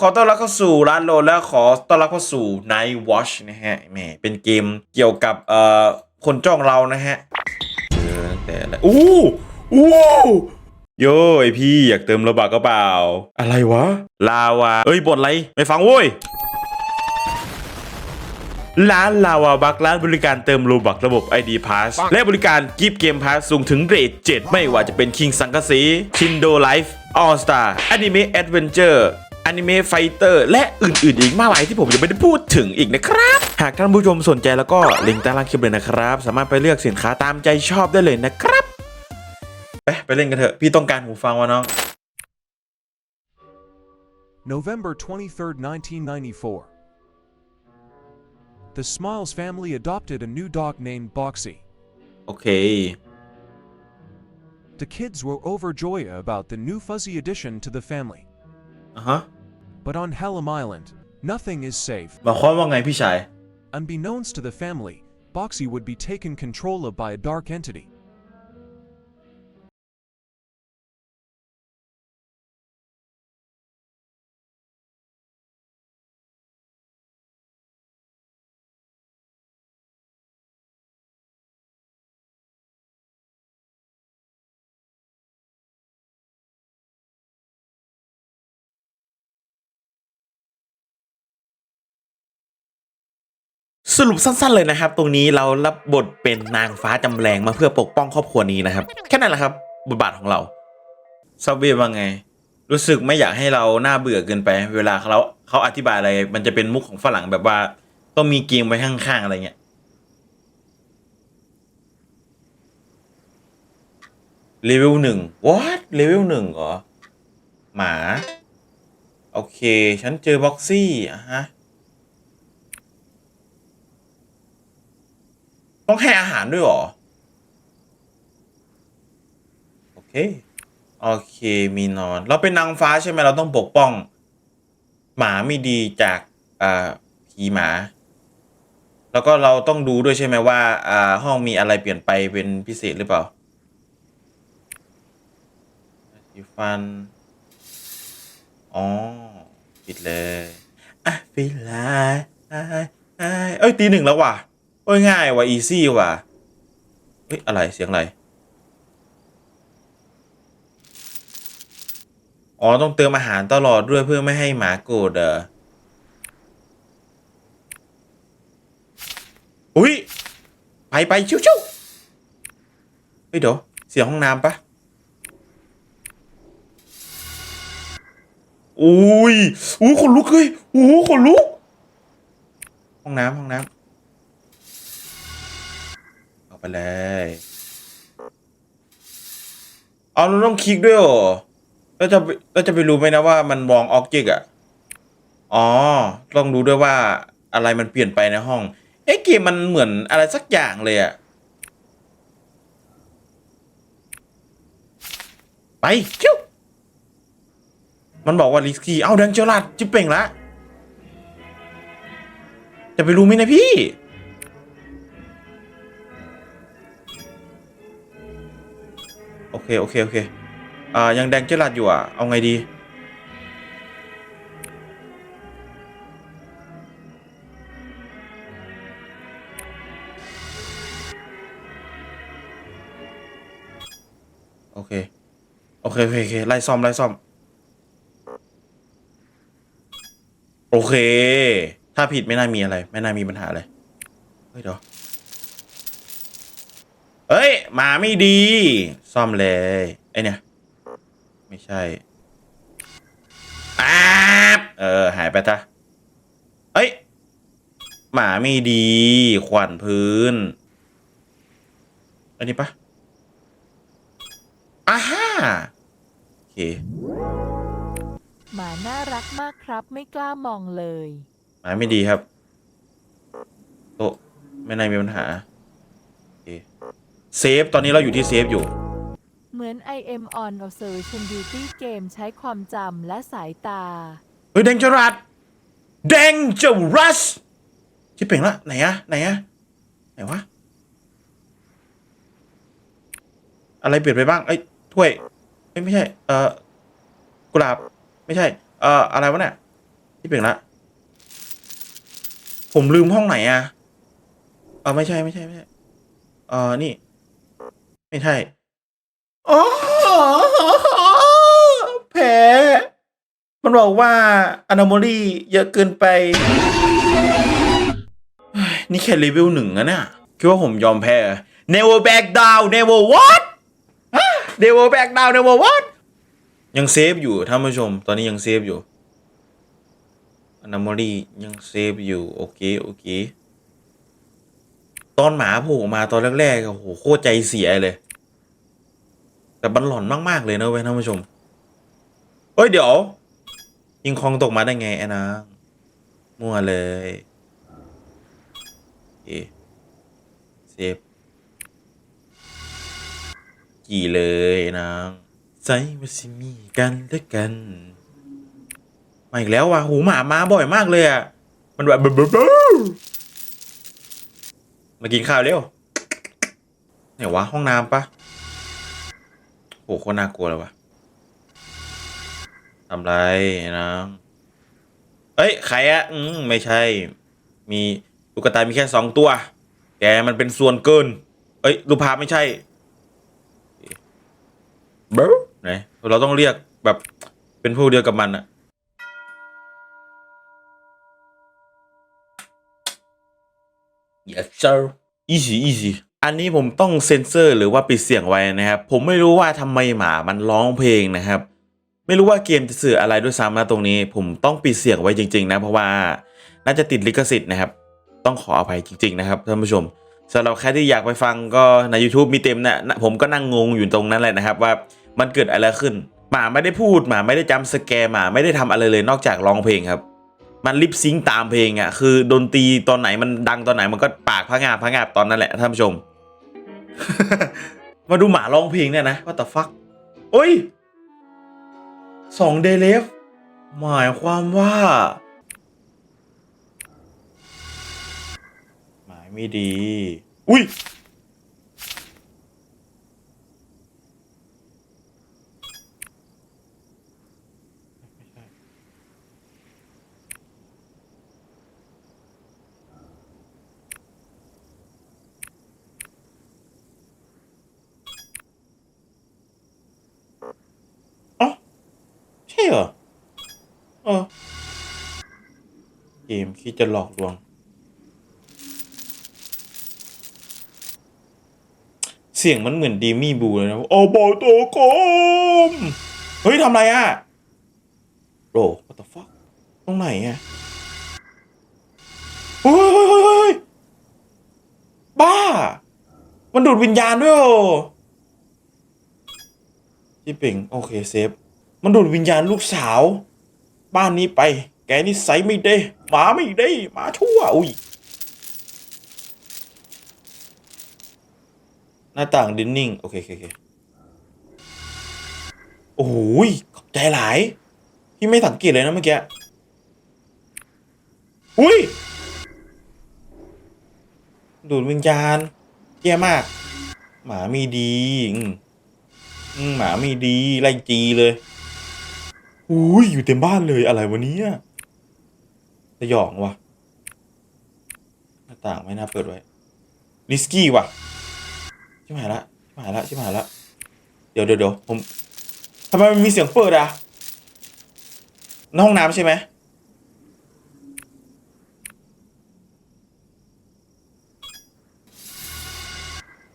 ขอต้อนรับเข้าสู่ร้านโลและขอต้อนรับเข้าสู่ Night Watch นะฮะแหมเป็นเกมเกี่ยวกับเอ่อคนจ้องเรานะฮะเจอแต่อะอู้อู้โย้ไอพี่อยากเติมโลบักก็เปล่า อะไรวะ ลาวาเอ้ยบทอะไร ไม่ฟังโว้ยร้านลาวาบักร้านบริการเติมโลบักระบบ ID Pass และบริการกิฟต์เกมพาสสูงถึงเรท7ไม่ว่าจะเป็น King สังกะสีชินโดไลฟ์ออสตาอนิเมะแอดเวนเจอร์ อนิเมะไฟเตอร์และอื่นๆ อีกมากมายที่ผมยังไม่ได้พูดถึงอีกนะครับ หากท่านผู้ชมสนใจแล้วก็ลิงก์ใต้ล่างคลิปเลยนะครับ สามารถไปเลือกสินค้าตามใจชอบได้เลยนะครับ ไปไปเล่นกันเถอะ พี่ต้องการหูฟังวะน้อง November 23, 1994. The Smiles family adopted a new dog named Boxy. โอเค The kids were overjoyed about the new fuzzy addition to the family. อ่ะฮะ But on Hallam Island, nothing is safe. หมายความว่าไงพี่ชาย Unbeknownst to the family, Boxy would be taken control of by a dark entity. สรุปสั้นๆเลยนะครับ ตรงนี้เรารับบทเป็นนางฟ้าจำแรงมาเพื่อปกป้องครอบครัวนี้นะครับ แค่นั้นแหละครับ บทบาทของเราซับเวว่าไง รู้สึกไม่อยากให้เราหน้าเบื่อเกินไป เวลาเขาเขาอธิบายอะไร มันจะเป็นมุกของฝรั่งแบบว่า ต้องมีเกมไว้ข้างๆอะไรเงี้ยเลเวลหนึ่ง what เลเวลหนึ่งเหรอ หมา โอเค ฉันเจอบ็อกซี่อะฮะ ต้องให้อาหารด้วยหรอ โอเค โอเค มีนอน เราเป็นนางฟ้าใช่ไหมเราต้องปกป้อง หมาไม่ดีจากอ่าผีหมา แล้วก็เราต้องดูด้วยใช่ไหมว่า อ่า ห้องมีอะไรเปลี่ยนไปเป็นพิเศษหรือเปล่าสีฟัน อ๋อ ปิดเลยอะปิดเลยเอ้ยตีหนึ่งแล้วว่ะ โอ้ยง่ายว่ะอีซี่ว่ะเฮ้ยอะไรเสียงอะไร อ๋อ ต้องเติมอาหารตลอดด้วยเพื่อไม่ให้หมาโกรธเออุ้ย ไปไปชิวชิวเฮ้ยเดี๋ยวเสียงห้องน้ำปะอุ้ยอู้ขนลุกเลยอู้ขนลุก ห้องน้ำห้องน้ำ ไปเลย เอาเราต้องคลิกด้วยเหรอแล้วจะแล้วจะไปรู้ไหมนะว่ามันมองออบเจกต์อะ อ๋อ ต้องรู้ด้วยว่าอะไรมันเปลี่ยนไปในห้อง เอ๊ะเกมมันเหมือนอะไรสักอย่างเลยอะ ไปคิวมันบอกว่าลิสกี้ เอาแดงเจอราดจิเป่งละ จะไปรู้ไหมนะพี่ เคโอเคโอเคอ่ายังแดงเจลัดอยู่อะ เอาไงดี โอเค โอเคโอเคโอเคไล่ซ่อมไล่ซ่อม โอเค ถ้าผิดไม่น่ามีอะไร ไม่น่ามีปัญหาอะไรเฮ้ยเดี๋ยว เอ้ยหมาไม่ดี ซ่อมเลยไอเนี่ย ไม่ใช่อ้าบเออ หายไปจ้ะเอ้ย หมาไม่ดี ขวัญพื้น อันนี้ปะอ่าฮ่าโอเค หมาน่ารักมากครับ ไม่กล้ามองเลย หมาไม่ดีครับ โตะไม่น่ามีปัญหาโอเค เซฟตอนนี้เราอยู่ที่เซฟอยู่ เหมือน I am on observation duty เกมใช้ความจำและสายตา เฮ้ยแดงจรัสแดงจรัสชิบเป่งละไหนอะไหนอะไหนวะ อะไรเปลี่ยนไปบ้างเอ้ยถ้วยเอ้ยไม่ใช่ เอ่อกุหลาบ ไม่ใช่ เอ่ออะไรวะเนี่ยที่เป็นละ ผมลืมห้องไหนอะเออไม่ใช่ไม่ใช่ไม่ใช่ เออนี่ ไม่ใช่อ๋อแผลมันบอกว่าอนาโมลีเยอะเกินไป นี่แค่เลเวลหนึ่งนะเนี่ยคิดว่าผมยอมแพ้ never back down never what never back down never what ยังเซฟอยู่ท่านผู้ชม ตอนนี้ยังเซฟอยู่อนาโมลียังเซฟอยู่ โอเค โอเค ตอนหมาโผล่มาตอนแรกๆโอ้โหโคตรใจเสียเลย แต่บันหลอนมากๆเลยนะเว้ยท่านผู้ชมเฮ้ยเดี๋ยว ยิงคองตกมาได้ไงไอ้นางมั่วเลยโอเซฟกี่เลยนางใจว่าสิมีกันและกันมาอีกแล้วว่ะหูหมามาบ่อยมากเลยอะมันแบบบ มากินข้าวเร็วไหนวะห้องน้ำปะโหโคตรน่ากลัวเลยวะทำไรนางเอ้ยใครอะอืมไม่ใช่ มีลูกกตา มีแค่สองตัว แกมันเป็นส่วนเกิน เอ้ยรูปภาพไม่ใช่เบ้อไหนเราต้องเรียกแบบเป็นพวกเดียวกับมันอะ Yes sir easy easy อันนี้ผมต้องเซ็นเซอร์หรือว่าปิดเสียงไว้นะครับ ผมไม่รู้ว่าทำไมหมามันร้องเพลงนะครับ ไม่รู้ว่าเกมจะสื่ออะไรด้วยซ้ำนะตรงนี้ ผมต้องปิดเสียงไว้จริง ๆ นะ เพราะว่าน่าจะติดลิขสิทธิ์นะครับ ต้องขออภัยจริง ๆ นะครับท่านผู้ชมสำหรับใครที่อยากไปฟังก็ใน YouTube มีเต็มนะผมก็นั่งงงอยู่ตรงนั้นแหละนะครับ ว่ามันเกิดอะไรขึ้น หมาไม่ได้พูดหมาไม่ได้จำสแกร์หมาไม่ได้ทำอะไรเลยนอกจากร้องเพลงครับ มันลิปซิงตามเพลงอะคือดนตรีตอนไหนมันดังตอนไหนมันก็ปากพะงาบพะงาบตอนนั้นแหละท่านผู้ชม มาดูหมาร้องเพลงเนี่ยนะว่าแต่ฟักโอ้ยสองเดเลฟหมายความว่า หมายไม่ดี อุ้ย เหรอเออเกมคิดจะหลอกลวง เสียงมันเหมือนดีมี่บูเลยนะโอ้บอตัวกมเฮ้ยทำไรอะโร what the fuck ตรงไหนอะเฮ้ยเฮ้ยบ้า มันดูดวิญญาณด้วยโอพี่ป่งโอเคเซฟ มันดูดวิญญาณลูกสาว บ้านนี้ไป แกนี่ใสยไม่ได้หมาไม่ได้หมาชั่ว อุ้ยหน้าต่างดินนิ่ง โอเคโอเคโอ้โหยขอบใจหลายพี่ไม่สังเกตเลยนะเมื่อกี้ อุ้ย ดูดวิญญาณแย่มาก หมามีดี อืมหมาไม่ดีไล่จีเลย อุ้ยอยู่เต็มบ้านเลยอะไรวะเนี้สยองว่ะหน้าต่างไม่น่าเปิดไว้ริสกี้ว่ะชิบหายละชิบหายละชิบหายละเดี๋ยวเดี๋ยวเดี๋ยวผมทำไมมันมีเสียงเปิดอะในห้องน้ำใช่ไหม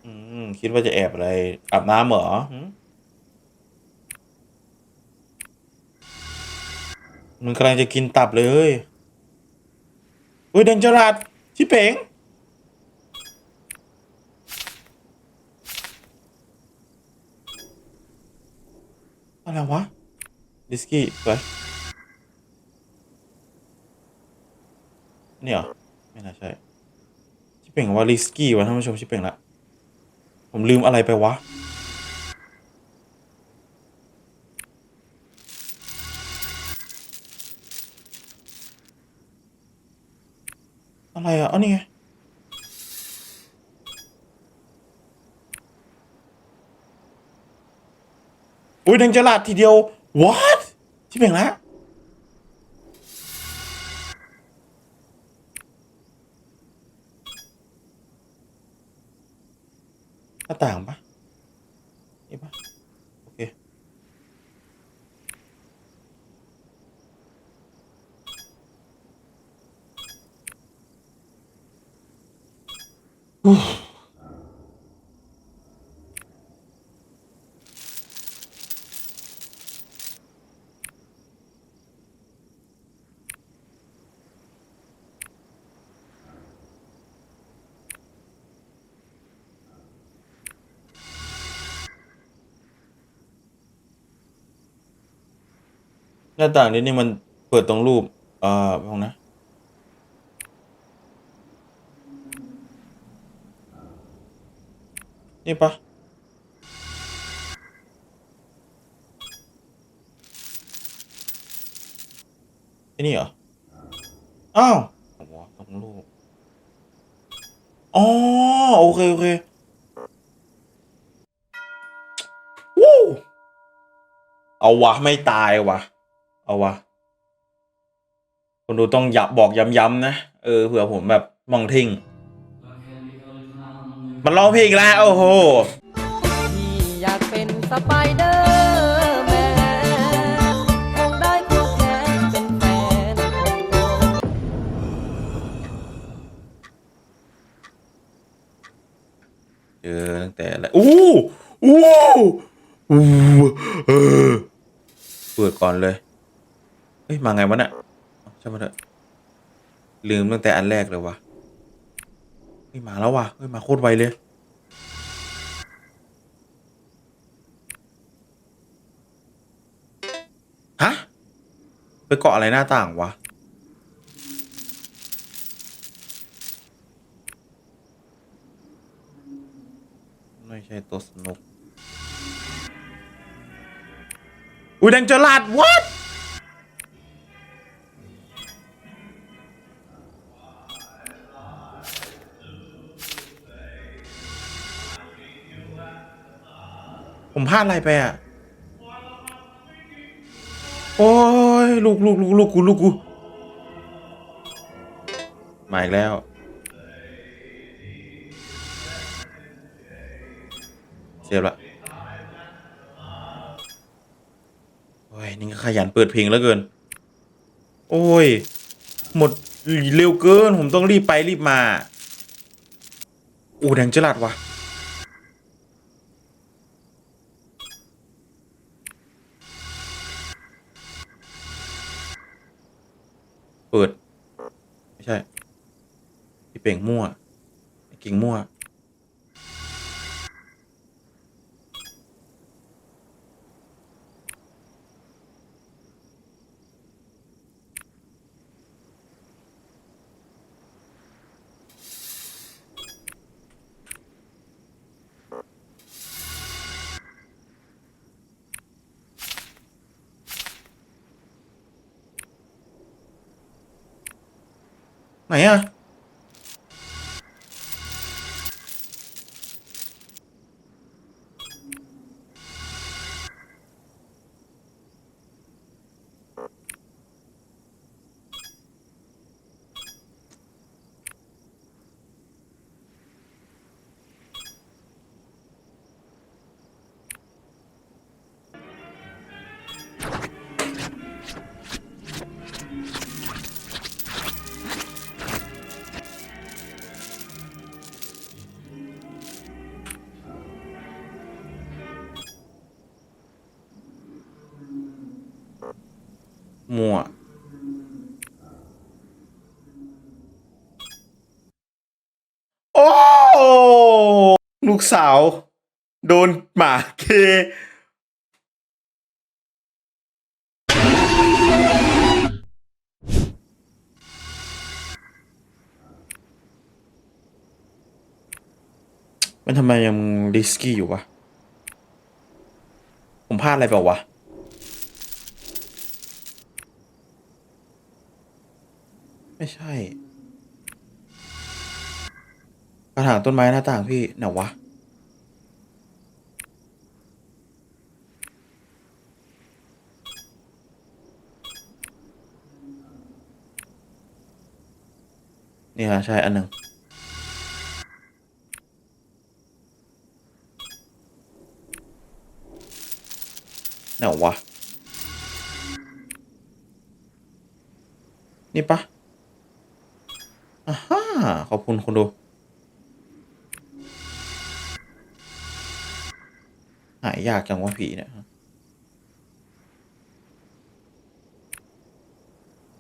อืมคิดว่าจะแอบอะไรอาบน้ำเหรอ มันกำลังจะกินตับเลยเฮ้ยเดนจราดชิเป๋งอะไรวะ ดิสกี้ไปเนี่ยเหรอไม่น่าใช่ชิเป่งว่าลิสกี้วะท่านผู้ชมชิเป่งละ ผมลืมอะไรไปวะ อะไรอะอ๋อนี่ไงอุ้ยแดงจลาดทีเดียว what ที่เป่งละ หน้าต่างปะนี่ปะโอเค หน้าต่างนี้นี่มันเปิดตรงรูป เอ่อพงนะ นี่ปะไอ้นี่เหรอ อ้าวโอ้ตรงรูป อ๋อ โอเค โอเควู้เอาวะ ไม่ตายวะ เอาวะคนดูต้องยับบอกย้ำๆนะ เออเผื่อผมแบบมองทิ้ง มันร้องเพลงแล้ว โอ้โหพี่อยากเป็นสไปเดอร์แมนคงได้ควงแขนเป็นแฟนเจอตั้งแต่แรกอู้อู้อู้เออเปิดก่อนเลย เฮ้ย มาไงวะเนี่ยเอาช่างมันเถอะลืมตั้งแต่อันแรกเลยวะเฮ้ย มาแล้ววะเฮ้ย มาโคตรไวเลย ฮะ ไปเกาะอะไรหน้าต่างวะ ไม่ใช่ตัวสนุก อุ้ยแดงจลาด what พลาดอะไรไปอะ โอ้ยลูกลูกลูกลูกกูลูกกูมาอีกแล้ว เสียบละโอ้ย นี่ก็ขยันเปิดเพลงแล้วเกิน โอ้ย หมดเร็วเกิน ผมต้องรีบไปรีบมา โอ้แดงจลัดว่ะ เปิด ไม่ใช่พี่เป่งมั่วไอกิ่งมั่ว ไห มั่ว โอ้ ลูกสาว โดนหมาเคมันทำไมยังริสกี้อยู่วะ ผมพลาดอะไรเปล่าวะ ไม่ใช่กระถางต้นไม้หน้าต่างพี่ไหนวะ นี่ฮะใช่อันหนึ่งไหนวะ นี่ปะ อ่าฮ่าขอบคุณคนดู หายยากจังวะผีเนี่ย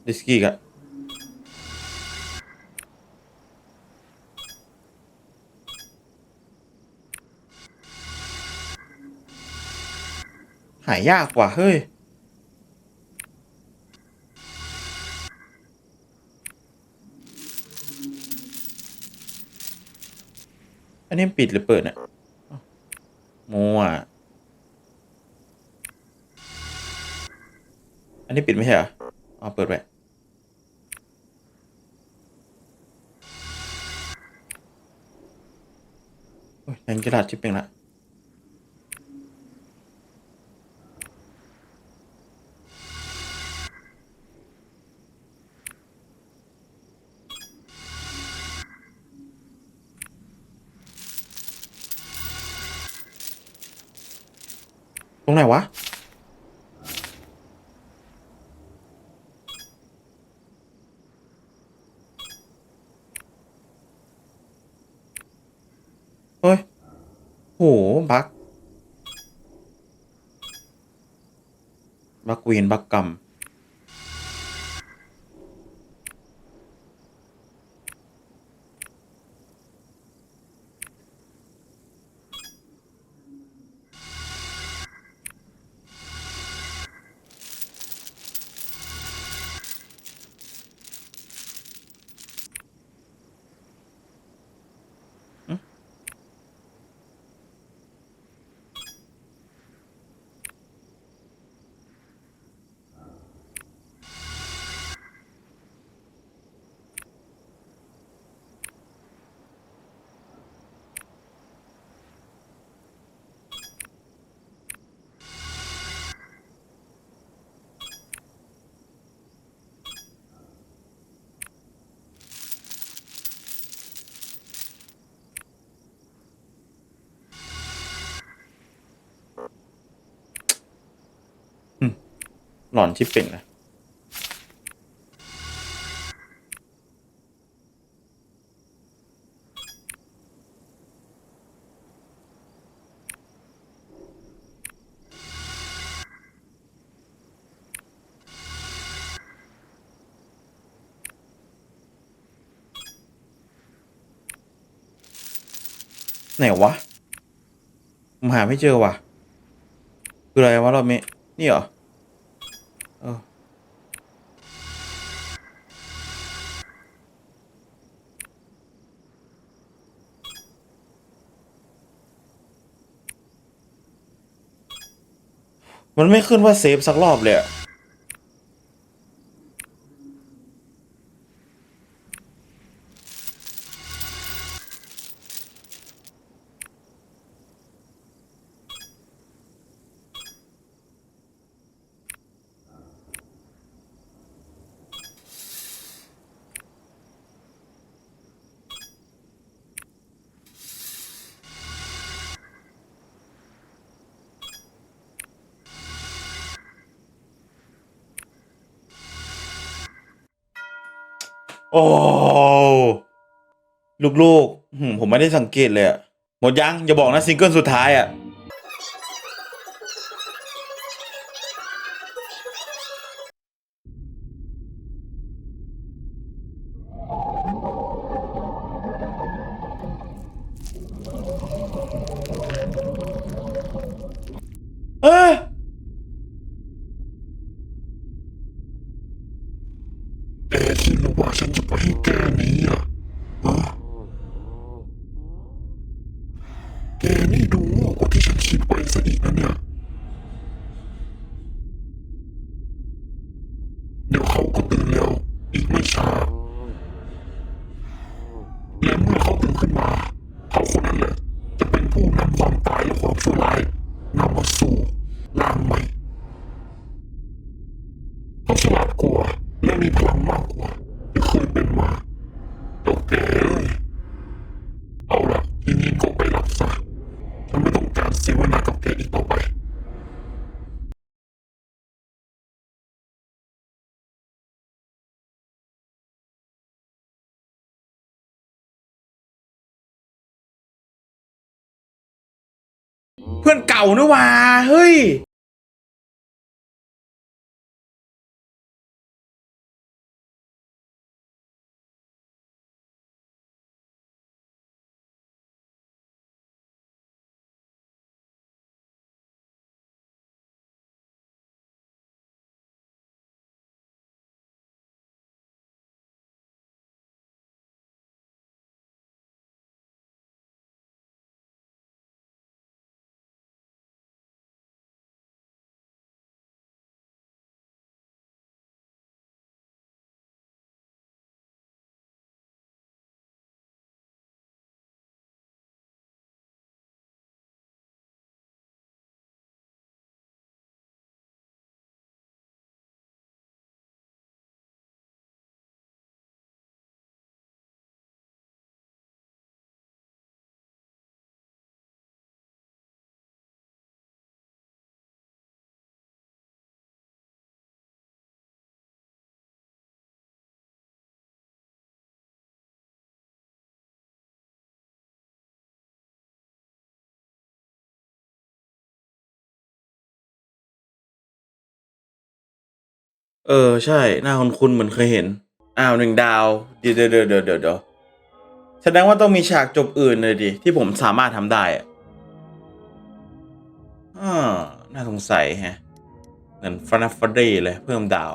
ดิสกี้กะหายยากกว่า เฮ้ย นนี้ปิดหรือเปิดเนี่ยมัวอันนี้ปิดไม่ใช่เหรออ๋อเปิดไว้โอ้ยแรงกระดาษชิปเองละ ตรงไหนวะ เฮ้ย โห บัก บักเวียนบักกรรม หลอนชิปเป่งเลยไหนวะผมหาไม่เจอว่ะ คืออะไรวะรอบนี้นี่เหรอ มันไม่ขึ้นว่าเซฟสักรอบเลยอะ โอ้ลูกๆผมไม่ได้สังเกตเลยอะหมดยังอย่าบอกนะซิงเกิลสุดท้ายอะ คิดหรือว่าฉันจะไปให้แกหนี้อะฮะแกนี่ดูโง่กว่าที่ฉันคิดไว้ซะอีกนะเนี่ย เดี๋ยวเขาก็ตื่นแล้ว อีกไม่ช้า และเมื่อเขาตื่นขึ้นมา เขาคนนั้นแหละ จะเป็นผู้นำความตายและความชั่วร้ายนำมาสู่ร่างใหม่ เขาฉลาดกว่าและมีพลังมากกว่าที่เคยเป็นมา พื่อนเก่านี่ว่าเฮ้ย เออ ใช่ หน้าคนคุณเหมือนเคยเห็น อ้าวหนึ่งดาว เดี๋ยวเดี๋ยวเดี๋ยวเดี๋ยวเดี๋ยวแสดงว่าต้องมีฉากจบอื่นเลยดิ ที่ผมสามารถทำได้อะอ่าน่าสงสัยแฮะ เหมือนฟานาฟเดเลย เพิ่มดาว